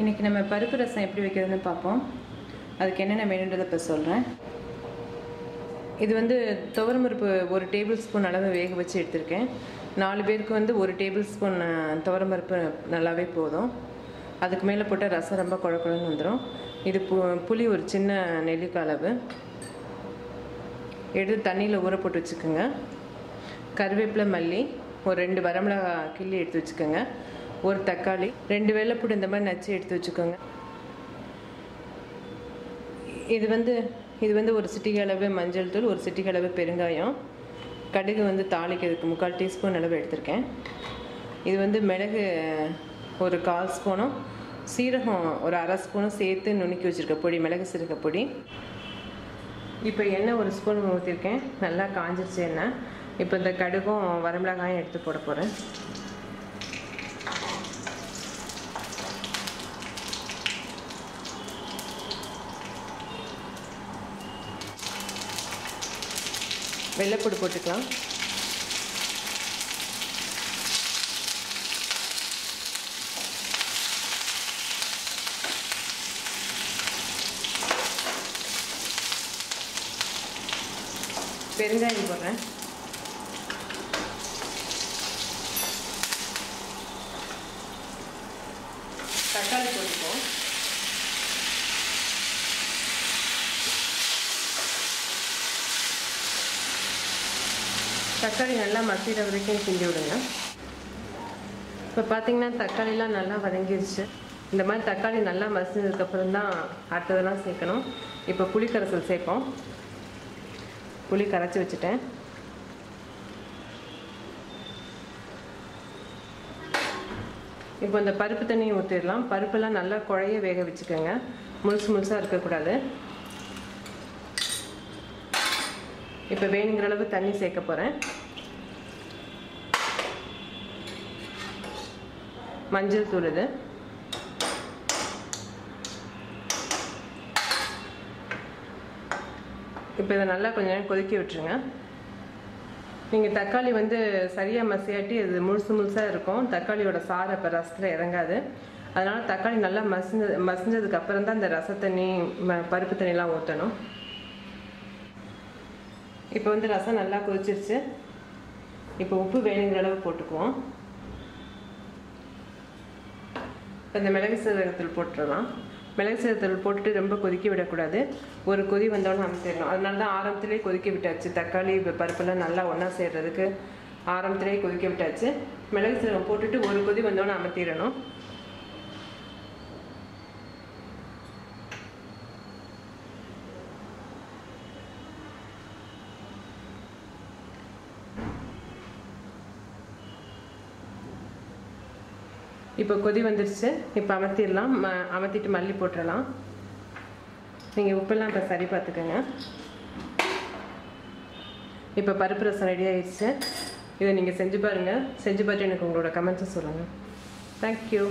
இன்றைக்கி நம்ம பருப்பு ரசம் எப்படி வைக்கிறதுன்னு பார்ப்போம். அதுக்கு என்னென்ன வேணுன்றதை இப்போ சொல்கிறேன் இது வந்து துவரம் பருப்பு ஒரு டேபிள் ஸ்பூன் அளவு வேக வச்சு எடுத்திருக்கேன். நாலு பேருக்கு வந்து ஒரு டேபிள் ஸ்பூன் துவரம் பருப்பு நல்லாவே போதும். அதுக்கு மேலே போட்டால் ரசம் ரொம்ப குழக்குழன்னு வந்துடும் இது பு புளி ஒரு சின்ன நெல்லிக்காய் அளவு. எடுத்து தண்ணியில் ஊற போட்டு வச்சுக்கோங்க. கருவேப்பிலை மல்லி ஒரு ரெண்டு வரமிளகா கிள்ளி எடுத்து வச்சுக்கோங்க. ஒரு தக்காளி ரெண்டு வெள்ளைப்பூடு இந்த மாதிரி நச்சு எடுத்து வச்சுக்கோங்க. இது வந்து இது வந்து ஒரு சிட்டிகை அளவு மஞ்சள் தூள் ஒரு சிட்டிகை அளவு பெருங்காயம். கடுகு வந்து தாளிக்கிறதுக்கு முக்கால் டீஸ்பூன் அளவு எடுத்திருக்கேன். இது வந்து மிளகு ஒரு கால் ஸ்பூனும் சீரகம் ஒரு அரை ஸ்பூனும் சேர்த்து நுணுக்கி வச்சுருக்க பொடி மிளகு சீரக பொடி. இப்போ எண்ணெய் ஒரு ஸ்பூன் ஊற்றிருக்கேன் நல்லா காஞ்சிருச்சு எண்ணெய். இப்போ இந்த கடுகும் வரமிளகாயும் எடுத்து போட போகிறேன் வெள்ளைப்பூடு போட்டுக்கலாம். பெருங்காயம் போடுறேன். தக்காளி போட்டுப்போம். தக்காளி நல்லா மசிகிற வரைக்கும் கிண்டி விடுங்க. இப்போ பார்த்தீங்கன்னா தக்காளிலாம் நல்லா வதங்கிடுச்சு இந்த மாதிரி தக்காளி நல்லா மசிஞ்சதுக்கப்புறம் தான் அடுத்ததெல்லாம் சேர்க்கணும். இப்போ புளி கரைசல் சேர்ப்போம். புளி கரைச்சி வச்சுட்டேன். இப்போ இந்த பருப்பு தண்ணியை ஊற்றிடலாம் பருப்பெல்லாம் நல்லா குழைய வேக வச்சுக்கோங்க. முழுசு முழுசாக இருக்கக்கூடாது. இப்போ வேணுங்கிற அளவு தண்ணி சேர்க்க போகிறேன் மஞ்சள் தூள் இது. இப்போ இதை நல்லா கொஞ்ச நேரம் கொதிக்க விட்டுருங்க. நீங்கள் தக்காளி வந்து சரியாக மசியாட்டி அது முழுசு முழுசாக இருக்கும். தக்காளியோட சாறு இப்போ ரசத்தில் இறங்காது. அதனால் தக்காளி நல்லா மசிஞ்ச மசிஞ்சதுக்கு அப்புறம் தான் இந்த ரசத்தண்ணி ம பருப்பு தண்ணிலாம் ஊற்றணும் இப்போ வந்து ரசம் நல்லா கொதிச்சிருச்சு. இப்போ உப்பு வேணுங்கிற அளவு போட்டுக்குவோம். இப்போ இந்த மிளகு சீரகத்தூள் போட்டுடலாம். மிளகு சீரகத்தூள் போட்டுட்டு ரொம்ப கொதிக்க விடக்கூடாது. ஒரு கொதி வந்தோடனே அமைச்சிடணும் அதனால தான் ஆரம்பத்திலே கொதிக்க விட்டாச்சு. தக்காளி பருப்பெல்லாம் நல்லா ஒன்றா சேர்கிறதுக்கு ஆரம்பத்திலே கொதிக்க விட்டாச்சு. மிளகு சீரகம் போட்டுட்டு ஒரு கொதி வந்தோடனே அமர்த்திடணும் இப்போ கொதி வந்துடுச்சு இப்போ அமர்த்திடலாம். ம அமர்த்திட்டு மல்லி போட்டுடலாம். நீங்கள் உப்பெல்லாம் இப்போ சரி பார்த்துக்கோங்க. இப்போ பருப்பு ரசம் ரெடி ஆயிடுச்சு. இதை நீங்கள் செஞ்சு பாருங்கள் செஞ்சு பார்த்து எனக்கு உங்களோட கமெண்ட்ஸை சொல்லுங்கள் தேங்க்யூ